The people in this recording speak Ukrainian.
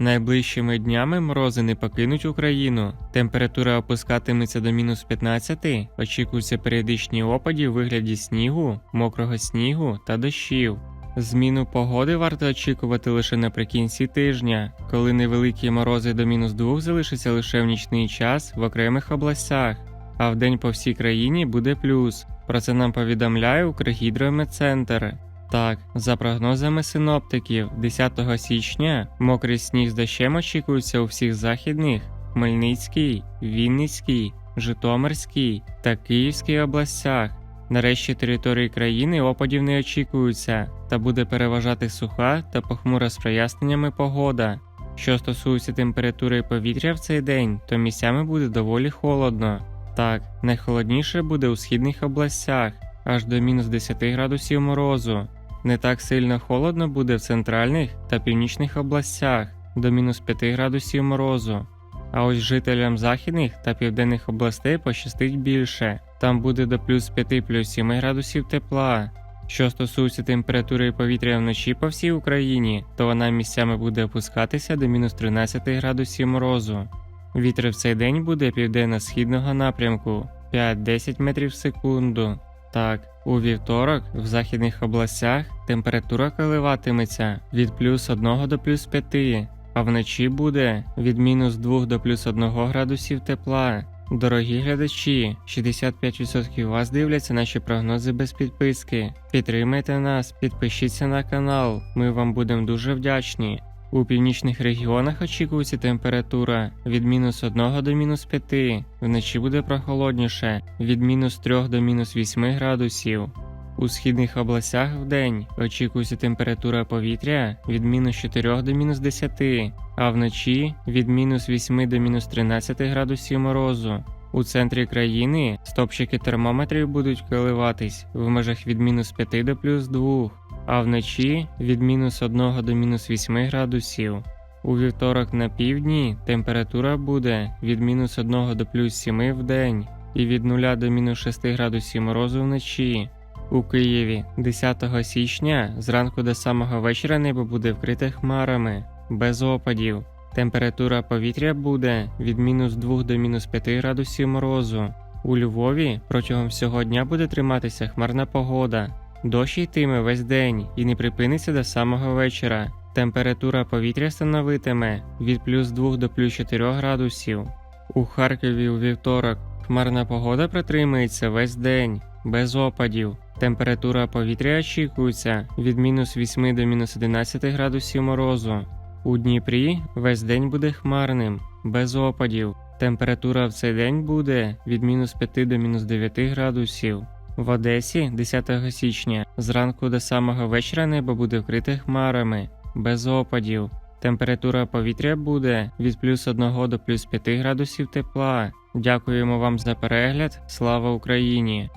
Найближчими днями морози не покинуть Україну. Температура опускатиметься до мінус 15, очікуються періодичні опади у вигляді снігу, мокрого снігу та дощів. Зміну погоди варто очікувати лише наприкінці тижня, коли невеликі морози до мінус 2 залишаться лише в нічний час в окремих областях, а вдень по всій країні буде плюс. Про це нам повідомляє Укргідрометцентр. Так, за прогнозами синоптиків, 10 січня мокрий сніг з дощем очікується у всіх західних, Хмельницькій, Вінницькій, Житомирській та Київській областях. Нарешті території країни опадів не очікується, та буде переважати суха та похмура з проясненнями погода. Що стосується температури повітря в цей день, то місцями буде доволі холодно. Так, найхолодніше буде у східних областях, аж до мінус 10 градусів морозу. Не так сильно холодно буде в центральних та північних областях до мінус 5 градусів морозу. А ось жителям західних та південних областей пощастить більше. Там буде до плюс 5 плюс 7 градусів тепла. Що стосується температури повітря вночі по всій Україні, то вона місцями буде опускатися до мінус 13 градусів морозу. Вітер в цей день буде південно-східного напрямку 5-10 метрів в секунду. Так, у вівторок в західних областях температура коливатиметься від плюс 1 до плюс 5, а вночі буде від мінус 2 до плюс 1 градусів тепла. Дорогі глядачі, 65% вас дивляться наші прогнози без підписки. Підтримайте нас, підпишіться на канал, ми вам будемо дуже вдячні. У північних регіонах очікується температура від мінус 1 до мінус 5, вночі буде прохолодніше від мінус 3 до мінус 8 градусів. У східних областях вдень очікується температура повітря від мінус 4 до мінус 10, а вночі від мінус 8 до мінус 13 градусів морозу. У центрі країни стопчики термометрів будуть коливатись в межах від мінус 5 до плюс 2, а вночі від мінус 1 до мінус 8 градусів. У вівторок на півдні температура буде від мінус 1 до плюс 7 в день і від 0 до мінус 6 градусів морозу вночі. У Києві 10 січня зранку до самого вечора небо буде вкрите хмарами, без опадів. Температура повітря буде від мінус 2 до мінус 5 градусів морозу. У Львові протягом всього дня буде триматися хмарна погода. Дощ йтиме весь день і не припиниться до самого вечора. Температура повітря становитиме від плюс 2 до плюс 4 градусів. У Харкові у вівторок хмарна погода протримається весь день, без опадів. Температура повітря очікується від мінус 8 до мінус 11 градусів морозу. У Дніпрі весь день буде хмарним, без опадів. Температура в цей день буде від мінус 5 до мінус 9 градусів. В Одесі 10 січня зранку до самого вечора небо буде вкрите хмарами, без опадів. Температура повітря буде від плюс 1 до плюс 5 градусів тепла. Дякуємо вам за перегляд. Слава Україні!